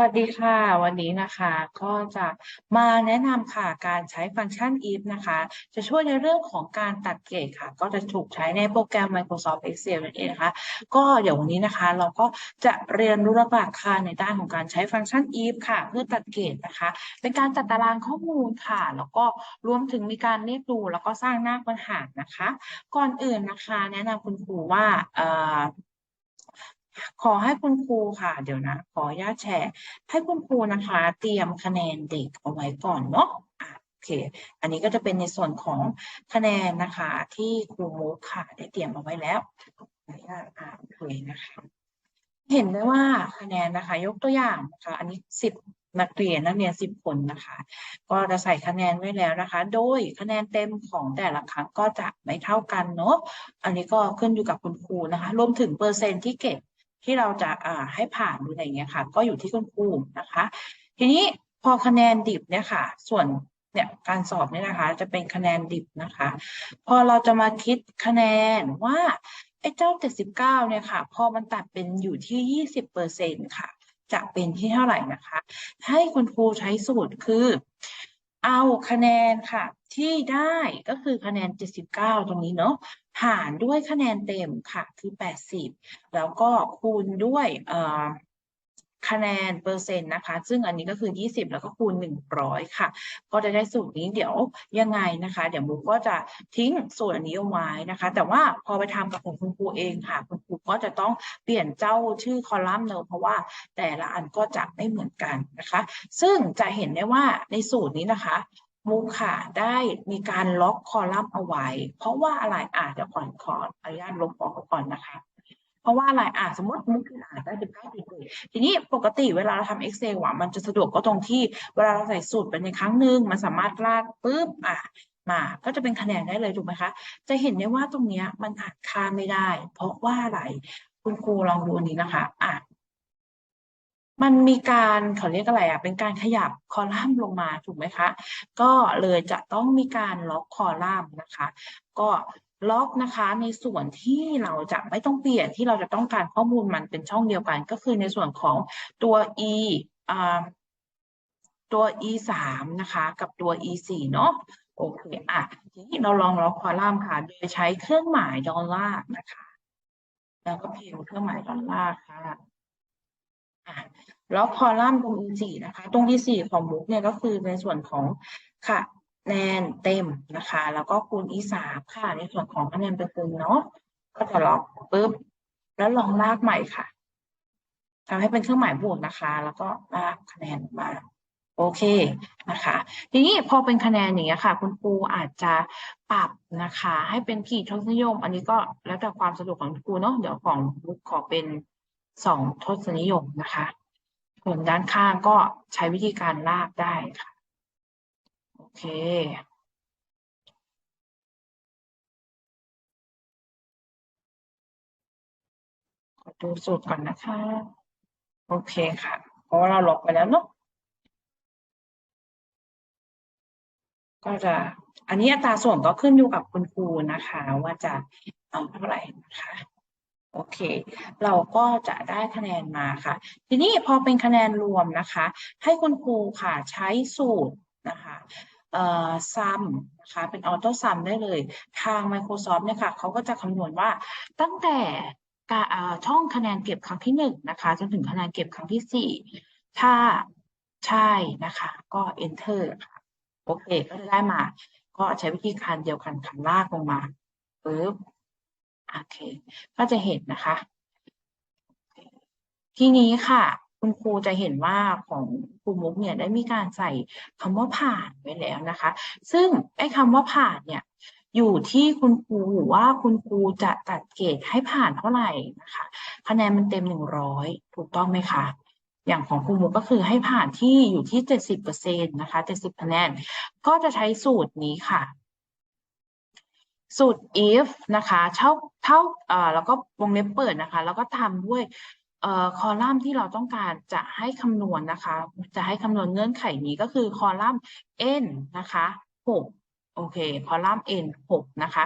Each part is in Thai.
วัสดีค่ะ วันนี้นะคะก็จะมาแนะนำค่ะการใช้ฟังก์ชัน if นะคะ จะช่วยในเรื่องของการตัดเกรดค่ะ ก็จะถูกใช้ในโปรแกรม Microsoft Excel นั่นเองนะคะ ก็เดี๋ยววันนี้นะคะเราก็จะเรียนรู้ระบาดค่ะในด้านของการใช้ฟังก์ชัน if ค่ะเพื่อตัดเกรดนะคะ เป็นการจัดตารางข้อมูลค่ะ แล้วก็รวมถึงมีการเรียกดูแล้วก็สร้างหน้าปัญหานะคะ ก่อนอื่นนะคะ แนะนำคุณครูว่า ขอให้คุณครูค่ะ เดี๋ยวนะ ขออนุญาตแชร์ ให้คุณครูนะคะ เตรียมคะแนนเด็กเอาไว้ก่อนเนาะโอเค อันนี้ก็จะเป็นในส่วนของคะแนนนะคะ ที่ครูมุกค่ะ ได้เตรียมเอาไว้แล้วอนุญาตอ่านเลยนะคะ เห็นได้ว่าคะแนนนะคะ ยกตัวอย่างนะคะ อันนี้สิบนักเรียนนักเรียนสิบคนนะคะ ก็จะใส่คะแนนไว้แล้วนะคะ โดยคะแนนเต็มของแต่ละครั้งก็จะไม่เท่ากันเนาะอันนี้ก็ขึ้นอยู่กับคุณครูนะคะ รวมถึงเปอร์เซ็นต์ที่เก็บ ที่เราจะอ่าให้ผ่านหรืออะไรเงี้ยค่ะ ก็อยู่ที่คุณครูนะคะ ทีนี้พอคะแนนดิบเนี่ยค่ะ ส่วนเนี่ยการสอบเนี่ยนะคะ จะเป็นคะแนนดิบนะคะ พอเราจะมาคิดคะแนนว่าไอ้เจ้า 79 เนี่ยค่ะ พอมันตัดเป็นอยู่ที่ 20เปอร์เซ็นต์ค่ะ จะเป็นที่เท่าไหร่นะคะ ให้คุณครูใช้สูตรคือ เอาคะแนนค่ะ ที่ได้ก็คือคะแนน 79 ตรงนี้เนาะหารด้วยคะแนนเต็มค่ะคือ 80 แล้วก็คูณด้วยเอ่อ คะแนนเปอร์เซ็นต์นะคะ ซึ่งอันนี้ก็คือ 20 แล้วก็คูณ 100 ค่ะ ก็จะได้สูตรนี้เดี๋ยวยังไงนะคะ เดี๋ยวมุกก็จะทิ้งสูตรอันนี้เอาไว้นะคะ แต่ว่าพอไปทำกับของคุณครูเองค่ะ คุณครูก็จะต้องเปลี่ยนเจ้าชื่อคอลัมน์เนอะเพราะว่าแต่ละอันก็จะไม่เหมือนกันนะคะ ซึ่งจะเห็นได้ว่าในสูตรนี้นะคะมุกค่ะได้มีการล็อกคอลัมน์เอาไว้ เพราะว่าอะไรอะเดี๋ยวก่อนขออนุญาตลบออกก่อนนะคะ ราะว่าอะไรอะสมมติมุกคืออ่านได้สิบเก้าจุดทีนี้ปกติเวลาเราทำเอ็กเซลอะมันจะสะดวกก็ตรงที่เวลาเราใส่สูตรไปในครั้งหนึ่งมันสามารถลากปุ๊บอะมาก็จะเป็นคะแนนได้เลยถูกไหมคะ จะเห็นได้ว่าตรงเนี้ยมันอ่านค่าไม่ได้ เพราะว่าอะไร คุณครูลองดูอันนี้นะคะอะ มันมีการเขาเรียกอะไรอะเป็นการขยับคอลัมน์ลงมาถูกไหมคะ ก็เลยจะต้องมีการล็อกคอลัมน์นะคะ ก็ล็อกนะคะในส่วนที่เราจะไม่ต้องเปลี่ยนที่เราจะต้องการข้อมูลมันเป็นช่องเดียวกัน ก็คือในส่วนของตัว e อ่าตัว e สามนะคะกับตัว e สี่เนาะโอเคอะทีนี้เราลองล็อกคอลัมน์ค่ะ โดยใช้เครื่องหมายดอลลาร์นะคะ แล้วก็พิมพ์เครื่องหมายดอลลาร์ค่ะ แล้วคอลัมน์ตรง E4 นะคะ ตรง E4 ของมุกเนี่ยก็คือในส่วนของคะแนนเต็มนะคะ แล้วก็คูณ E3 ค่ะ ในส่วนของคะแนนเป็นต์เนาะ ก็จะล็อกปุ๊บ แล้วลองลากใหม่ค่ะทำให้เป็นเครื่องหมายบวกนะคะ แล้วก็ลากคะแนนมาโอเคนะคะ ทีนี้พอเป็นคะแนนอย่างเงี้ยค่ะ คุณครูอาจจะปรับนะคะ ให้เป็นขีดทศนิยม อันนี้ก็แล้วแต่ความสะดวกของคุณครูเนาะเดี๋ยวของมุกขอเป็น สองทศนิยมนะคะ ส่วนด้านข้างก็ใช้วิธีการลากได้ค่ะ โอเค ขอดูสูตรก่อนนะคะ โอเคค่ะ เพราะว่าเราล็อกไปแล้วเนาะก็จะอันนี้อัตราส่วนก็ขึ้นอยู่กับคุณครูนะคะ ว่าจะเอาเท่าไหร่นะคะ โอเค เราก็จะได้คะแนนมาค่ะ ทีนี้พอเป็นคะแนนรวมนะคะ ให้คุณครูค่ะใช้สูตรนะคะเอ่อ sum นะคะเป็นออโต้ซัมได้เลย ทาง Microsoft เนี่ยค่ะเขาก็จะคำนวณว่าตั้งแต่การเอ่อช่องคะแนนเก็บครั้งที่หนึ่งนะคะจนถึงคะแนนเก็บครั้งที่สี่ถ้าใช่นะคะก็ enter ค่ะโอเคก็จะได้มา ก็ใช้วิธีการเดียวกันคันลากลงมาปึ๊บ โอเค ก็จะเห็นนะคะ ทีนี้ค่ะ คุณครูจะเห็นว่าของครูมุกเนี่ยได้มีการใส่คำว่าผ่านไว้แล้วนะคะ ซึ่งไอ้คำว่าผ่านเนี่ยอยู่ที่คุณครูว่าคุณครูจะตัดเกรดให้ผ่านเท่าไหร่นะคะ คะแนนมันเต็มหนึ่งร้อยถูกต้องไหมคะอย่างของครูมุกก็คือให้ผ่านที่อยู่ที่เจ็ดสิบเปอร์เซ็นต์นะคะเจ็ดสิบคะแนน ก็จะใช้สูตรนี้ค่ะ สูตร if นะคะเท่าเท่าเอ่อแล้วก็วงเล็บเปิดนะคะ แล้วก็ทำด้วยเอ่อคอลัมน์ที่เราต้องการจะให้คำนวณนะคะ จะให้คำนวณเงื่อนไขนี้ก็คือคอลัมน์ n นะคะหกโอเคคอลัมน์ n หกนะคะ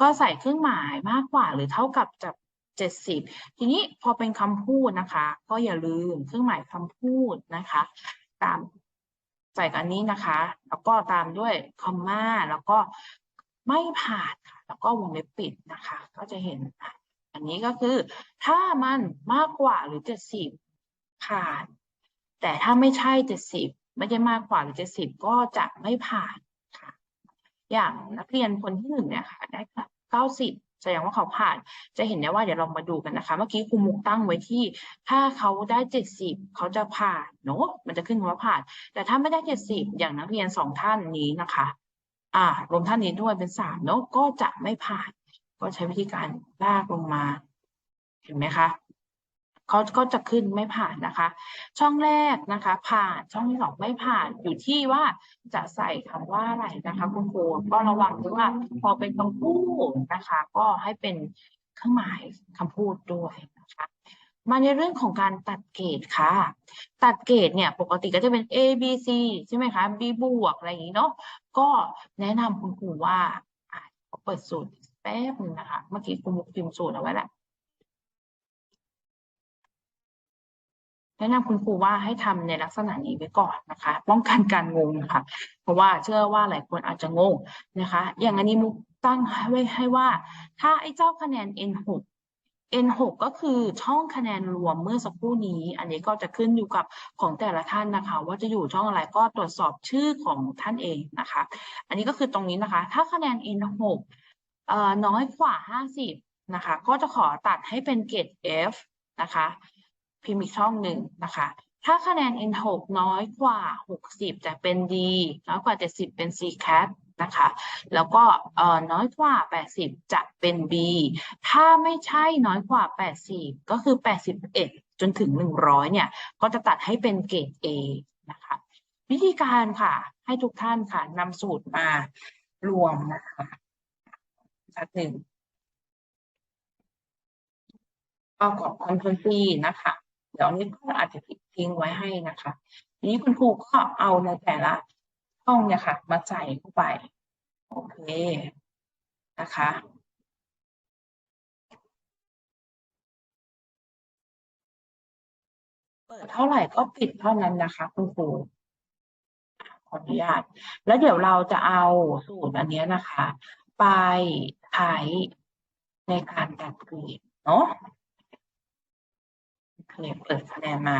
ก็ใส่เครื่องหมายมากกว่าหรือเท่ากับจะเจ็ดสิบทีนี้พอเป็นคำพูดนะคะ ก็อย่าลืมเครื่องหมายคำพูดนะคะ ตามใส่กันนี้นะคะ แล้วก็ตามด้วยคอมมาแล้วก็ ไม่ผ่านค่ะแล้วก็วงเล็บปิดนะคะ ก็จะเห็นอันนี้ก็คือ ถ้ามันมากกว่าหรือเจ็ดสิบผ่าน แต่ถ้าไม่ใช่เจ็ดสิบไม่ได้มากกว่าหรือเจ็ดสิบก็จะไม่ผ่านค่ะ อย่างนักเรียนคนที่หนึ่งเนี่ยค่ะได้เก้าสิบแสดงว่าเขาผ่าน จะเห็นได้ว่าเดี๋ยวเรามาดูกันนะคะ เมื่อกี้ครูมุกตั้งไว้ที่ ถ้าเขาได้เจ็ดสิบเขาจะผ่านเนอะมันจะขึ้นว่าผ่าน แต่ถ้าไม่ได้เจ็ดสิบอย่างนักเรียนสองท่านนี้นะคะ อ่ารวมท่านนี้ด้วยเป็นสามเนอะก็จะไม่ผ่าน ก็ใช้วิธีการลากลงมา เห็นไหมคะเขาก็จะขึ้นไม่ผ่านนะคะ ช่องแรกนะคะ ผ่านช่องที่สองไม่ผ่านอยู่ที่ว่าจะใส่คำว่าอะไรนะคะ คุณครูก็ระวังด้วยว่า พอเป็นคำพูดนะคะ ก็ให้เป็นเครื่องหมายคำพูดด้วยน มาในเรื่องของการตัดเกรดค่ะ ตัดเกรดเนี่ยปกติก็จะเป็น A B C ใช่ไหมคะ B บวกอะไรอย่างนี้เนาะก็แนะนำคุณครูว่าอะขอเปิดสูตรแป๊บนึงนะคะ เมื่อกี้ครูมุกพิมพ์สูตรเอาไว้แล้วแนะนำคุณครูว่าให้ทำในลักษณะนี้ไว้ก่อนนะคะ ป้องกันการงงค่ะ เพราะว่าเชื่อว่าหลายคนอาจจะงงนะคะ อย่างอันนี้มุกตั้งไว้ให้ว่า ถ้าไอ้เจ้าคะแนน N6 N6 ก็คือช่องคะแนนรวมเมื่อสักครู่นี้ อันนี้ก็จะขึ้นอยู่กับของแต่ละท่านนะคะ ว่าจะอยู่ช่องอะไรก็ตรวจสอบชื่อของท่านเองนะคะ อันนี้ก็คือตรงนี้นะคะ ถ้าคะแนน N6 น้อยกว่า 50 นะคะ ก็จะขอตัดให้เป็นเกรด F นะคะ พิมพ์อีกช่องหนึ่งนะคะ ถ้าคะแนน N6 น้อยกว่า 60 จะเป็น D น้อยกว่า 70 เป็น C cat นะคะ แล้วก็น้อยกว่า 80 จะเป็น B ถ้าไม่ใช่น้อยกว่า 80 ก็คือ 81 จนถึง 100 เนี่ย ก็จะตัดให้เป็นเกรด A นะคะ วิธีการค่ะ ให้ทุกท่านค่ะนำสูตรมารวมนะคะสักหนึ่งประกอบคอนเทนต์ีนะคะ เดี๋ยวนี้ก็อาจจะทิ้งไว้ให้นะคะ ทีนี้คุณครูก็เอาในแต่ละ ห้องเนี่ยค่ะ มาใส่เข้าไป โอเคนะคะเปิดเท่าไหร่ก็ปิดเท่านั้นนะคะคุณครูขออนุญาต แล้วเดี๋ยวเราจะเอาสูตรอันนี้นะคะ ไปใช้ในการตัดเกรดเนาะเปิดคะแนนมา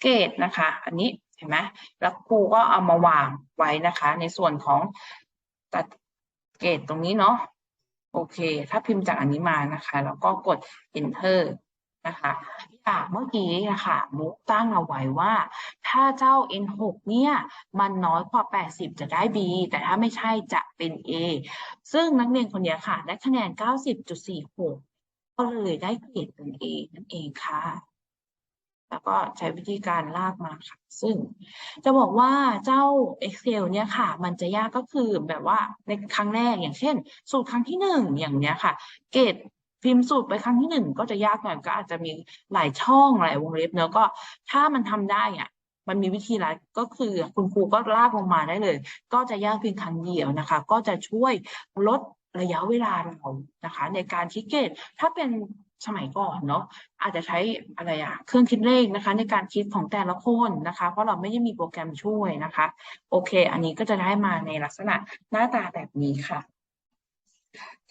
เกรดนะคะ อันนี้ เห็นไหมแล้วครูก็เอามาวางไว้นะคะ ในส่วนของตัดเกรดตรงนี้เนาะโอเค ถ้าพิมพ์จากอันนี้มานะคะ แล้วก็กด enter นะคะจากเมื่อกี้นะคะมุกตั้งเอาไว้ว่า ถ้าเจ้า n6 เนี่ย มันน้อยกว่า 80 จะได้ b แต่ถ้าไม่ใช่จะเป็น a ซึ่งนักเรียนคนนี้ค่ะ ได้คะแนน 90.46 ก็เลยได้เกรดเป็น a นั่นเองค่ะ แล้วก็ใช้วิธีการลากมาค่ะ ซึ่งจะบอกว่าเจ้า Excel เนี่ยค่ะ มันจะยากก็คือแบบว่าในครั้งแรกอย่างเช่น สูตรครั้งที่หนึ่งอย่างเนี้ยค่ะ เกรดพิมพ์สูตรไปครั้งที่หนึ่งก็จะยากหน่อยก็อาจจะมีหลายช่องหลายวงเล็บเนอะก็ถ้ามันทำได้อะมันมีวิธีละก็คือคุณครูก็ลากลงมาได้เลย ก็จะยากเพียงครั้งเดียวนะคะ ก็จะช่วยลดระยะเวลาเรานะคะ ในการคิดเกรดถ้าเป็น สมัยก่อนเนาะอาจจะใช้อะไรอะเครื่องคิดเลขนะคะ ในการคิดของแต่ละคนนะคะ เพราะเราไม่ได้มีโปรแกรมช่วยนะคะ โอเค อันนี้ก็จะได้มาในลักษณะหน้าตาแบบนี้ค่ะ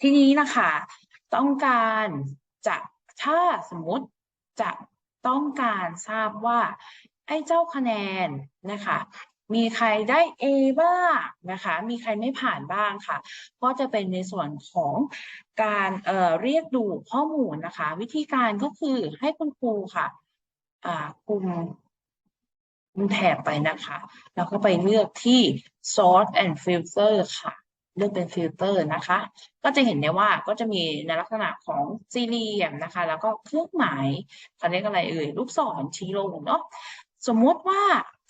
ทีนี้นะคะต้องการจะถ้าสมมติจะต้องการทราบว่าไอ้เจ้าคะแนนนะคะ มีใครได้ A บ้างนะคะ มีใครไม่ผ่านบ้างค่ะ ก็จะเป็นในส่วนของการเเรียกดูข้อมูลนะคะ วิธีการก็คือให้คุณครูค่ะอ่ากลุ่มแถบไปนะคะ แล้วก็ไปเลือกที่ sort and filter ค่ะ เลือกเป็นฟิลเตอร์นะคะ ก็จะเห็นได้ว่าก็จะมีในลักษณะของสี่เหลี่ยมนะคะ แล้วก็เครื่องหมายเขาเรียกอะไรเอ่ย ลูกศรชี้ลงเนาะ สมมติว่า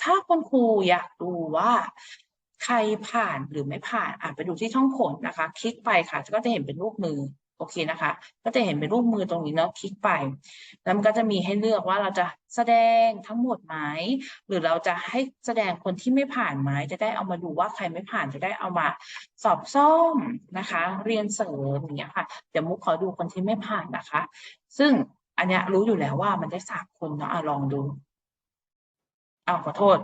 ถ้าคุณครูอยากดูว่าใครผ่านหรือไม่ผ่านอะไปดูที่ช่องผลนะคะ คลิกไปค่ะ ก็จะเห็นเป็นรูปมือโอเคนะคะ ก็จะเห็นเป็นรูปมือตรงนี้เนาะคลิกไป แล้วมันก็จะมีให้เลือกว่าเราจะแสดงทั้งหมดไหมหรือเราจะให้แสดงคนที่ไม่ผ่านไหมจะได้เอามาดูว่าใครไม่ผ่านจะได้เอามาสอบซ่อมนะคะ เรียนเสริมอย่างเงี้ยค่ะเดี๋ยวมุกขอดูคนที่ไม่ผ่านนะคะ ซึ่งอันเนี้ยรู้อยู่แล้วว่ามันได้สามคนเนาะอะลองดู อ้าวขอโทษ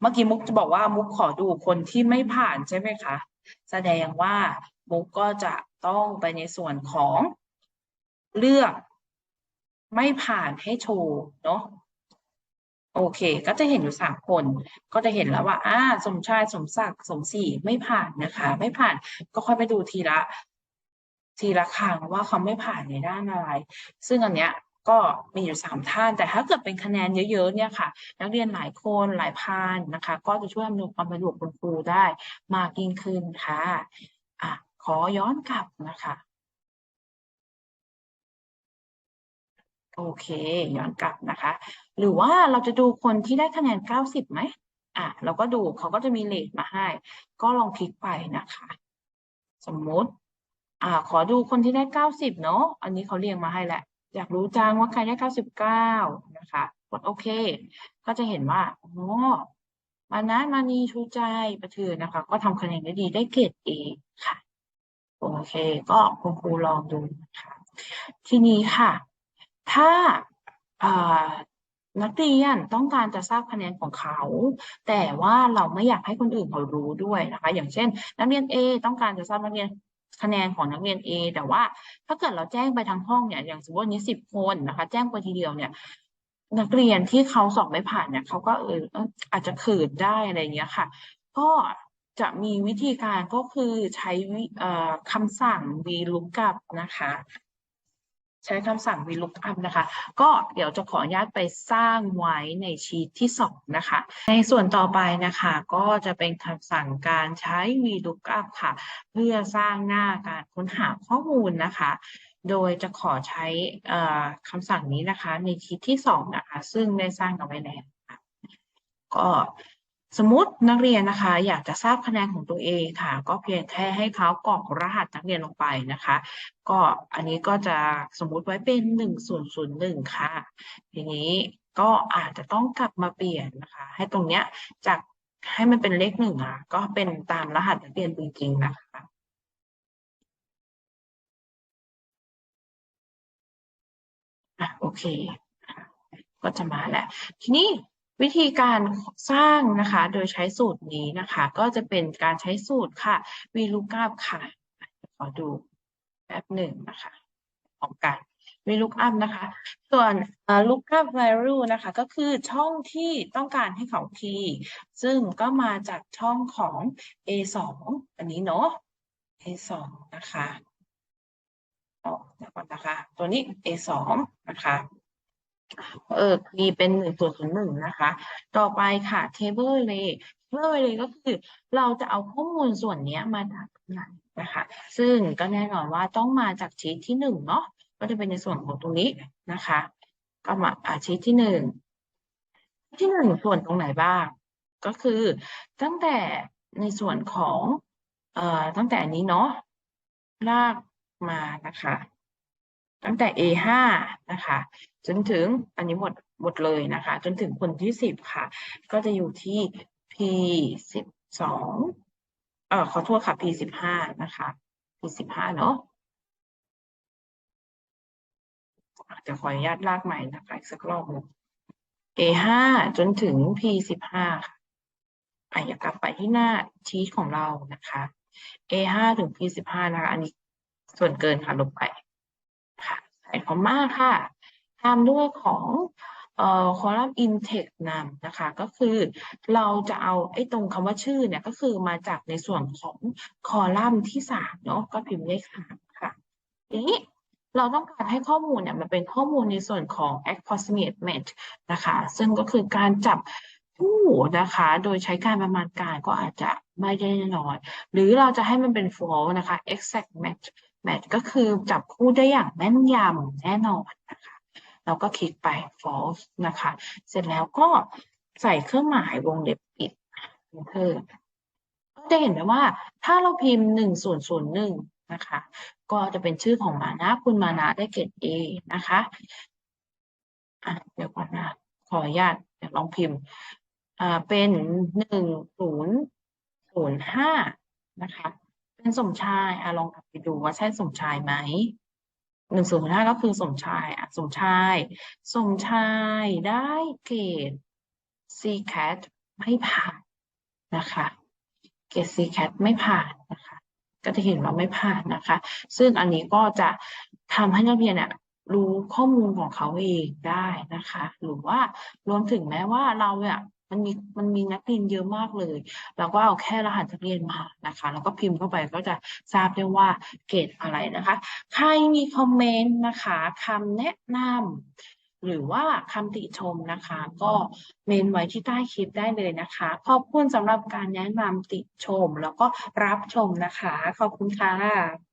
เมื่อกี้มุกจะบอกว่ามุกขอดูคนที่ไม่ผ่านใช่ไหมคะ แสดงว่ามุกก็จะต้องไปในส่วนของเลือกไม่ผ่านให้โชว์เนาะโอเค ก็จะเห็นอยู่สามคน ก็จะเห็นแล้วว่าอ่าสมชายสมศักดิ์สมศรีไม่ผ่านนะคะ ไม่ผ่านก็ค่อยไปดูทีละ ทีละครั้งว่าเขาไม่ผ่านในด้านอะไร ซึ่งอันเนี้ย ก็มีอยู่สามท่าน แต่ถ้าเกิดเป็นคะแนนเยอะๆเนี่ยค่ะ นักเรียนหลายคนหลายพันนะคะ ก็จะช่วยอำนวยความสะดวกคุณครูได้มากยิ่งขึ้นค่ะอะ ขอย้อนกลับนะคะโอเคย้อนกลับนะคะ หรือว่าเราจะดูคนที่ได้คะแนน 90ไหมอะเราก็ดูเขาก็จะมีเลทมาให้ ก็ลองคลิกไปนะคะ สมมุติ อ่า ขอดูคนที่ได้ 90 เนาะอันนี้เขาเรียงมาให้แหละ อยากรู้จังว่าใครได้99นะคะกดโอเค ก็จะเห็นว่าอ๋อมานะมานีชูใจประเทือนนะคะ ก็ทำคะแนนได้ดีได้เกรดเอค่ะโอเค ก็คุณครูลองดูนะคะทีนี้ค่ะ ถ้าอ่านักเรียนต้องการจะทราบคะแนนของเขา แต่ว่าเราไม่อยากให้คนอื่นเขารู้ด้วยนะคะ อย่างเช่น นักเรียน A ต้องการจะทราบนักเรียน คะแนนของนักเรียน A แต่ว่าถ้าเกิดเราแจ้งไปทั้งห้องเนี่ยอย่างสมมติวันนี้สิบคนนะคะ แจ้งไปทีเดียวเนี่ย นักเรียนที่เขาสอบไม่ผ่านเนี่ยเขาก็เอออาจจะขืนได้อะไรเงี้ยค่ะ ก็จะมีวิธีการก็คือใช้คำสั่ง VLOOKUP นะคะ ใช้คำสั่ง VLOOKUP นะคะ ก็เดี๋ยวจะขออนุญาตไปสร้างไว้ในชีทที่สองนะคะ ในส่วนต่อไปนะคะ ก็จะเป็นคำสั่งการใช้ VLOOKUP ค่ะ เพื่อสร้างหน้าการค้นหาข้อมูลนะคะ โดยจะขอใช้คำสั่งนี้นะคะ ในชีทที่สองนะคะ ซึ่งได้สร้างเอาไว้แล้วค่ะก็ สมมตินักเรียนนะคะ อยากจะทราบคะแนนของตัวเองค่ะ ก็เพียงแค่ให้เขากรอกรหัสนักเรียนลงไปนะคะ ก็อันนี้ก็จะสมมุติไว้เป็นหนึ่งศูนศูนย์หนึ่งค่ะ ทีนี้ก็อาจจะต้องกลับมาเปลี่ยนนะคะ ให้ตรงเนี้ยจากให้มันเป็นเลขหนึ่งอะ ก็เป็นตามรหัสนักเรียนจริงๆนะคะอะโอเค ก็จะมาแล้วทีนี้ วิธีการสร้างนะคะ โดยใช้สูตรนี้นะคะ ก็จะเป็นการใช้สูตรค่ะ VLOOKUP ค่ะ ขอดูแป๊บหนึ่งนะคะของการ VLOOKUP นะคะ ส่วน lookup value นะคะ ก็คือช่องที่ต้องการให้เขาคีย์ซึ่งก็มาจากช่องของ A2 อันนี้เนาะ A2 นะคะออกก่อนนะคะ ตัวนี้ A2 นะคะ เออมีเป็นหนึ่งส่วนศูนย์หนึ่งนะคะ ต่อไปค่ะ table array table array ก็คือเราจะเอาข้อมูลส่วนนี้มาจากไหนนะคะ ซึ่งก็แน่นอนว่าต้องมาจากชีทที่หนึ่งเนาะ ก็จะเป็นในส่วนของตรงนี้นะคะ ก็มาอาชีทที่หนึ่งที่หนึ่งส่วนตรงไหนบ้าง ก็คือตั้งแต่ในส่วนของ เอ่อ ตั้งแต่อันนี้เนาะ ลากมานะคะ ตั้งแต่ A5 นะคะ จนถึงอันนี้หมดหมดเลยนะคะ จนถึงคนที่สิบค่ะ ก็จะอยู่ที่ P สิบสองเอ่อขอโทษค่ะ P สิบห้านะคะ P สิบห้าเนาะเดี๋ยวขออนุญาตลากใหม่นะคะอีกสักรอบหนึ่ง A5 จนถึง P15 ค่ะอะอยากกลับไปที่หน้าชีทของเรานะคะ A5 ถึง P15 นะคะ อันนี้ส่วนเกินค่ะลบไป ใส่คอมมาค่ะ ตามด้วยของเอ่อ column in-text นำนะคะ ก็คือเราจะเอาไอ้ตรงคำว่าชื่อเนี่ย ก็คือมาจากในส่วนของคอลัมน์ที่สามเนาะก็พิมพ์เลขสามค่ะทีนี้เราต้องการให้ข้อมูลเนี่ยมันเป็นข้อมูลในส่วนของ approximate match นะคะ ซึ่งก็คือการจับคู่นะคะ โดยใช้การประมาณการก็อาจจะไม่ได้แน่นอน หรือเราจะให้มันเป็น false นะคะ exact match match ก็คือจับคู่ได้อย่างแม่นยำแน่นอนนะคะ เราก็คลิกไป false นะคะ เสร็จแล้วก็ใส่เครื่องหมายวงเล็บปิด enter ก็จะเห็นได้ว่าถ้าเราพิมพ์หนึ่งส่วนศูนย์หนึ่งนะคะ ก็จะเป็นชื่อของมานะคุณมานะได้เกรด A นะคะอะเดี๋ยวก่อนนะขออนุญาตเดี๋ยวลองพิมพ์อ่าเป็นหนึ่งศูนย์ศูนย์ห้านะคะ สมชายอะลองกลับไปดูว่าใช่สมชายไหมหนึ่งศูนย์ห้าก็คือสมชายอะสมชาย สมชายได้เกรด C cat ไม่ผ่านนะคะเกรด C cat ไม่ผ่านนะคะ ก็จะเห็นว่าไม่ผ่านนะคะ ซึ่งอันนี้ก็จะทำให้นักเรียนเนี่ยรู้ข้อมูลของเขาเองได้นะคะ หรือว่ารวมถึงแม้ว่าเราเนี่ย มันมีมันมีนักเรียนเยอะมากเลย เราก็เอาแค่รหัสนักเรียนมานะคะ แล้วก็พิมพ์เข้าไปก็จะทราบได้ว่าเกรดอะไรนะคะ ใครมีคอมเมนต์นะคะคำแนะนำหรือว่าคำติชมนะคะ ก็เมนไว้ที่ใต้คลิปได้เลยนะคะ ขอบคุณสำหรับการแนะนำติชม แล้วก็รับชมนะคะ ขอบคุณค่ะ